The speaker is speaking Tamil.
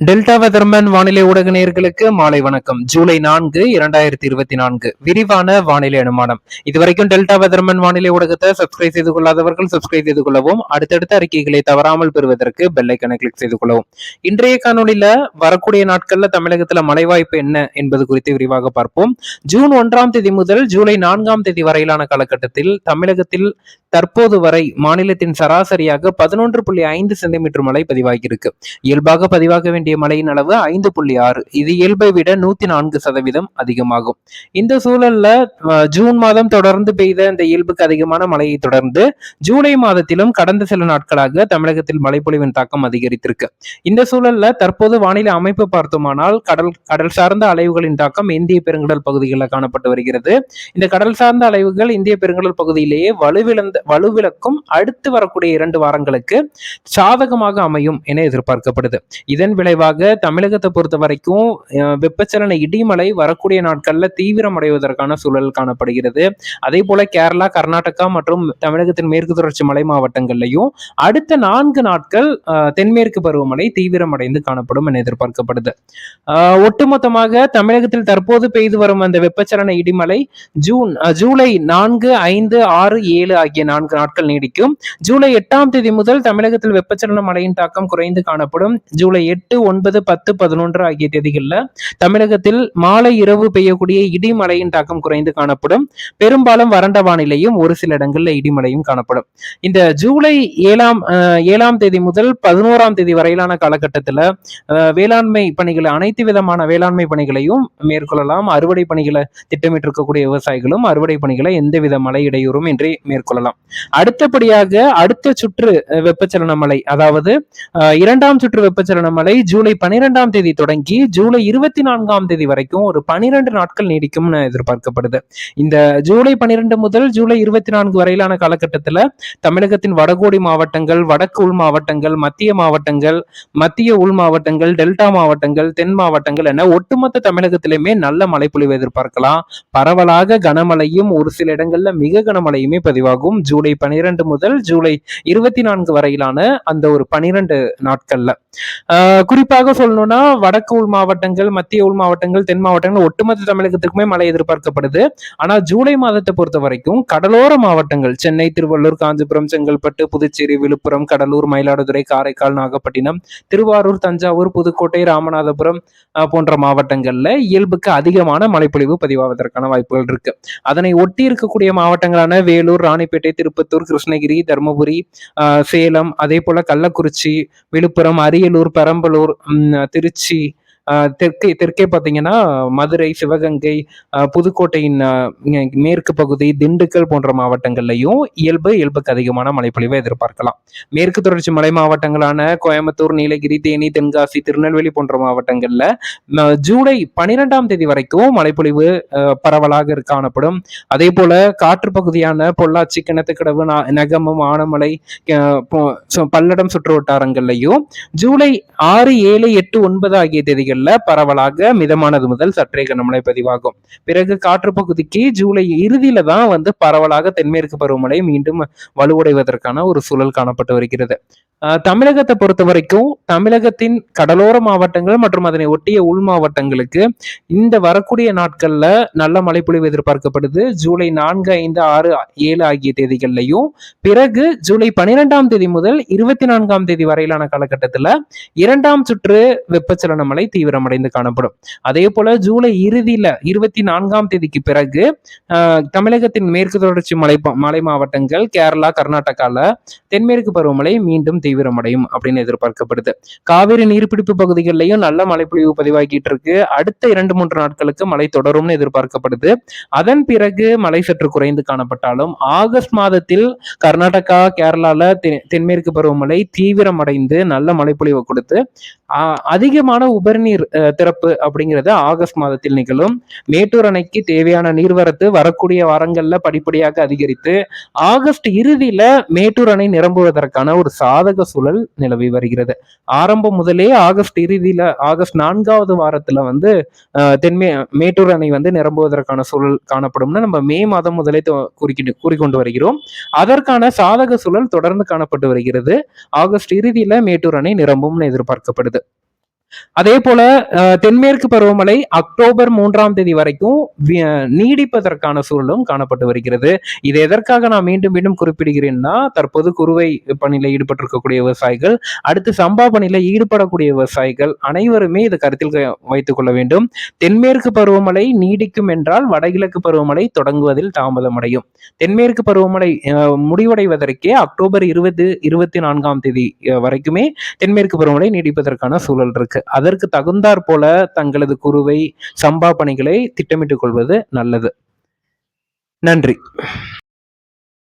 டெல்டா வெதர்மன் வானிலை ஊடக நேர்களுக்கு மாலை வணக்கம். ஜூலை நான்கு இரண்டாயிரத்தி இருபத்தி நான்கு. விரிவான வானிலை அனுமானம். இதுவரைக்கும் டெல்டா வெதர்மன் வானிலை ஊடகத்தை சப்ஸ்கிரைப் செய்து கொள்ளாதவர்கள் சப்ஸ்கிரைப் செய்து கொள்ளவும் அடுத்தடுத்த அறிக்கைகளை தவறாமல் பெறுவதற்கு பெல்லைக்கனை கிளிக் செய்து கொள்ளவும். இன்றைய காணொலியில வரக்கூடிய நாட்கள்ல தமிழகத்துல மழை வாய்ப்பு என்ன என்பது குறித்து விரிவாக பார்ப்போம். ஜூன் ஒன்றாம் தேதி முதல் ஜூலை நான்காம் தேதி வரையிலான காலகட்டத்தில் தமிழகத்தில் தற்போது வரை மாநிலத்தின் சராசரியாக பதினொன்று புள்ளி ஐந்து சென்டிமீட்டர் மழை பதிவாகியிருக்கு. இயல்பாக பதிவாக வேண்டிய வேண்டிய மழையின் அளவு ஐந்து புள்ளி ஆறு. இது இயல்பை விட நூத்தி நான்கு சதவீதம் அதிகமாகும். இந்த சூழல்ல ஜூன் மாதம் தொடர்ந்து பெய்த இந்த இயல்புக்கு அதிகமான மழையை தொடர்ந்து ஜூலை மாதத்திலும் கடந்த சில நாட்களாக தமிழகத்தில் மழைப்பொழிவின் தாக்கம் அதிகரித்திருக்கு. இந்த சூழல்ல தற்போது வானிலை அமைப்பு பார்த்தோமானால் கடல் கடல் சார்ந்த அலைவுகளின் தாக்கம் இந்திய பெருங்கடல் பகுதிகளில் காணப்பட்டு வருகிறது. இந்த கடல் சார்ந்த அலைவுகள் இந்திய பெருங்கடல் பகுதியிலேயே வலுவிழந்த வலுவிழக்கும் அடுத்து வரக்கூடிய இரண்டு வாரங்களுக்கு சாதகமாக அமையும் என எதிர்பார்க்கப்படுது. இதன் விளைவு விளைவாக தமிழகத்தை பொறுத்த வரைக்கும் வெப்பச்சலன இடிமலை வரக்கூடிய நாட்கள்ல தீவிரமடைவதற்கான சூழல் காணப்படுகிறது. அதே போல கேரளா கர்நாடகா மற்றும் தமிழகத்தின் மேற்கு தொடர்ச்சி மலை மாவட்டங்கள்லையும் அடுத்த நான்கு நாட்கள் தென்மேற்கு பருவமழை தீவிரமடைந்து காணப்படும் என எதிர்பார்க்கப்படுது. ஒட்டுமொத்தமாக தமிழகத்தில் தற்போது பெய்து வரும் அந்த வெப்பச்சலன இடிமலை ஜூன் ஜூலை நான்கு ஐந்து ஆறு ஏழு ஆகிய நான்கு நாட்கள் நீடிக்கும். ஜூலை எட்டாம் தேதி முதல் தமிழகத்தில் வெப்பச்சலன மழையின் தாக்கம் குறைந்து காணப்படும். ஜூலை எட்டு ஒன்பது பத்து பதினொன்று ஆகிய தேதிகளில் தமிழகத்தில் மாலை இரவு பெய்யக்கூடிய இடிமழையின் தாக்கம் குறைந்து காணப்படும். பெரும்பாலும் வறண்ட வானிலையும் ஒரு சில இடங்களில் இடிமழையும் காணப்படும். இந்த ஜூலை ஏழாம் ஏழாம் தேதி முதல் பதினோராம் தேதி வரையிலான காலகட்டத்தில் வேளாண்மை பணிகளை அனைத்து விதமான வேளாண்மை பணிகளையும் மேற்கொள்ளலாம். அறுவடை பணிகளை திட்டமிட்டு இருக்கக்கூடிய விவசாயிகளும் அறுவடை பணிகளை எந்தவித மழை இடையூறும் இன்றி மேற்கொள்ளலாம். அடுத்தபடியாக அடுத்த சுற்று வெப்பச்சலன மழை அதாவது இரண்டாம் சுற்று வெப்பச்சலன மழை ஜூலை பனிரெண்டாம் தேதி தொடங்கி ஜூலை இருபத்தி நான்காம் தேதி வரைக்கும் ஒரு பனிரெண்டு நாட்கள் நீடிக்கும்னு எதிர்பார்க்கப்படுது. இந்த ஜூலை பனிரெண்டு முதல் ஜூலை இருபத்தி நான்கு வரையிலான காலகட்டத்தில் தமிழகத்தின் வடகோடி மாவட்டங்கள் வடக்கு உள் மாவட்டங்கள் மத்திய மாவட்டங்கள் மத்திய உள் மாவட்டங்கள் டெல்டா மாவட்டங்கள் தென் மாவட்டங்கள் என ஒட்டுமொத்த தமிழகத்திலுமே நல்ல மழைப்பொழிவு எதிர்பார்க்கலாம். பரவலாக கனமழையும் ஒரு சில இடங்கள்ல மிக கனமழையுமே பதிவாகும். ஜூலை பனிரெண்டு முதல் ஜூலை இருபத்தி நான்கு வரையிலான அந்த ஒரு பனிரெண்டு நாட்கள்ல. குறிப்பாக சொல்லணும்னா வடக்கு உள் மாவட்டங்கள் மத்திய உள் மாவட்டங்கள் தென் மாவட்டங்கள் ஒட்டுமொத்த தமிழகத்துக்குமே மழை எதிர்பார்க்கப்படுது. ஆனால் ஜூலை மாதத்தை பொறுத்த வரைக்கும் கடலோர மாவட்டங்கள் சென்னை திருவள்ளூர் காஞ்சிபுரம் செங்கல்பட்டு புதுச்சேரி விழுப்புரம் கடலூர் மயிலாடுதுறை காரைக்கால் நாகப்பட்டினம் திருவாரூர் தஞ்சாவூர் புதுக்கோட்டை ராமநாதபுரம் போன்ற மாவட்டங்கள்ல இயல்புக்கு அதிகமான மழைப்பொழிவு பதிவாவதற்கான வாய்ப்புகள் இருக்கு. அதனை ஒட்டி இருக்கக்கூடிய மாவட்டங்களான வேலூர் ராணிப்பேட்டை திருப்பத்தூர் கிருஷ்ணகிரி தருமபுரி சேலம் அதே போல கள்ளக்குறிச்சி விழுப்புரம் அரியலூர் பெரம்பலூர் திருச்சி தெற்கே தெற்கே பார்த்தீங்கன்னா மதுரை சிவகங்கை புதுக்கோட்டையின் மேற்கு பகுதி திண்டுக்கல் போன்ற மாவட்டங்கள்லையும் இயல்பு இயல்புக்கு அதிகமான மழைப்பொழிவை எதிர்பார்க்கலாம். மேற்கு தொடர்ச்சி மலை மாவட்டங்களான கோயம்புத்தூர் நீலகிரி தேனி தென்காசி திருநெல்வேலி போன்ற மாவட்டங்கள்ல ஜூலை பனிரெண்டாம் தேதி வரைக்கும் மழைப்பொழிவு பரவலாக காணப்படும். அதே போல காற்று பகுதியான பொள்ளாச்சி கிணத்துக்கடவு நகமம் ஆனமலை பல்லடம் சுற்று வட்டாரங்கள்லையும் ஜூலை ஆறு ஏழு எட்டு ஒன்பது ஆகிய தேதிகள் பகுதிகளில் பரவலாக மிதமானது முதல் சற்றே கனமழை பதிவாகும். பிறகு காற்று பகுதிக்கு ஜூலை இறுதியில தான் வந்து பரவலாக தென்மேற்கு பருவமழை மீண்டும் வலுவடைவதற்கான ஒரு சூழல் காணப்பட்டு வருகிறது. தமிழகத்தை பொறுத்த வரைக்கும் தமிழகத்தின் கடலோர மாவட்டங்கள் மற்றும் அதனை ஒட்டிய உள் மாவட்டங்களுக்கு இந்த வரக்கூடிய நாட்கள்ல நல்ல மழைப்பொழிவு எதிர்பார்க்கப்படுது. ஜூலை நான்கு ஐந்து ஆறு ஏழு ஆகிய தேதிகள்லையும் பிறகு ஜூலை பனிரெண்டாம் தேதி முதல் இருபத்தி நான்காம் தேதி வரையிலான காலகட்டத்தில் இரண்டாம் சுற்று வெப்பச்சலன மழை தீவிர தீவிரமடைந்து காணப்படும். அதே போல ஜூலை இறுதியில இருபத்தி நான்காம் தேதிக்கு பிறகு தமிழகத்தின் மேற்கு தொடர்ச்சி மலை மலை மாவட்டங்கள் கேரளா கர்நாடகால தென்மேற்கு பருவமழை மீண்டும் தீவிரமடையும் அப்படின்னு எதிர்பார்க்கப்படுது. காவிரி நீர்பிடிப்பு பகுதிகளிலையும் நல்ல மழைப்பொழிவு பதிவாகிட்டு இருக்கு. அடுத்த இரண்டு மூன்று நாட்களுக்கு மழை தொடரும்னு எதிர்பார்க்கப்படுது. அதன் பிறகு மழை சற்று குறைந்து காணப்பட்டாலும் ஆகஸ்ட் மாதத்தில் கர்நாடகா கேரளால தென்மேற்கு பருவமழை தீவிரமடைந்து நல்ல மழைப்பொழிவை கொடுத்து அதிகமான உபரி நீர் திறப்பு அப்படிங்கிறது ஆகஸ்ட் மாதத்தில் நிகழும். மேட்டூர் அணைக்கு தேவையான நீர்வரத்து வரக்கூடிய வாரங்களில் படிப்படியாக அதிகரித்து ஆகஸ்ட் இறுதியில மேட்டூர் அணை நிரம்புவதற்கான ஒரு சாதக சாதக சூழல் நிலவி வருகிறது. ஆரம்பம் முதலே ஆகஸ்ட் இறுதியில ஆகஸ்ட் நான்காவது வாரத்துல வந்து தென்மே மேட்டூர் அணை வந்து நிரம்புவதற்கான சூழல் காணப்படும்னு நம்ம மே மாதம் முதலே குறிக்கிட்டு கூறிக்கொண்டு வருகிறோம். அதற்கான சாதக சூழல் தொடர்ந்து காணப்பட்டு வருகிறது. ஆகஸ்ட் இறுதியில மேட்டூர் அணை நிரம்பும்னு எதிர்பார்க்கப்படுது. அதே போல தென்மேற்கு பருவமழை அக்டோபர் மூன்றாம் தேதி வரைக்கும் நீடிப்பதற்கான சூழலும் காணப்பட்டு வருகிறது. இது எதற்காக நான் மீண்டும் மீண்டும் குறிப்பிடுகிறேன்னா தற்போது குறுவை பணியில ஈடுபட்டிருக்கக்கூடிய விவசாயிகள் அடுத்து சம்பா பணியில ஈடுபடக்கூடிய விவசாயிகள் அனைவருமே இதை கருத்தில் க- வைத்துக் கொள்ள வேண்டும். தென்மேற்கு பருவமழை நீடிக்கும் என்றால் வடகிழக்கு பருவமழை தொடங்குவதில் தாமதமடையும். தென்மேற்கு பருவமழை அஹ், முடிவடைவதற்கே அக்டோபர் இருபது இருபத்தி நான்காம் தேதி அஹ், வரைக்குமே தென்மேற்கு பருவமழை நீடிப்பதற்கான சூழல் இருக்கு. அதற்கு தகுந்தாற் போல தங்களது குருவை சம்பா பணிகளை திட்டமிட்டுக் கொள்வது நல்லது. நன்றி.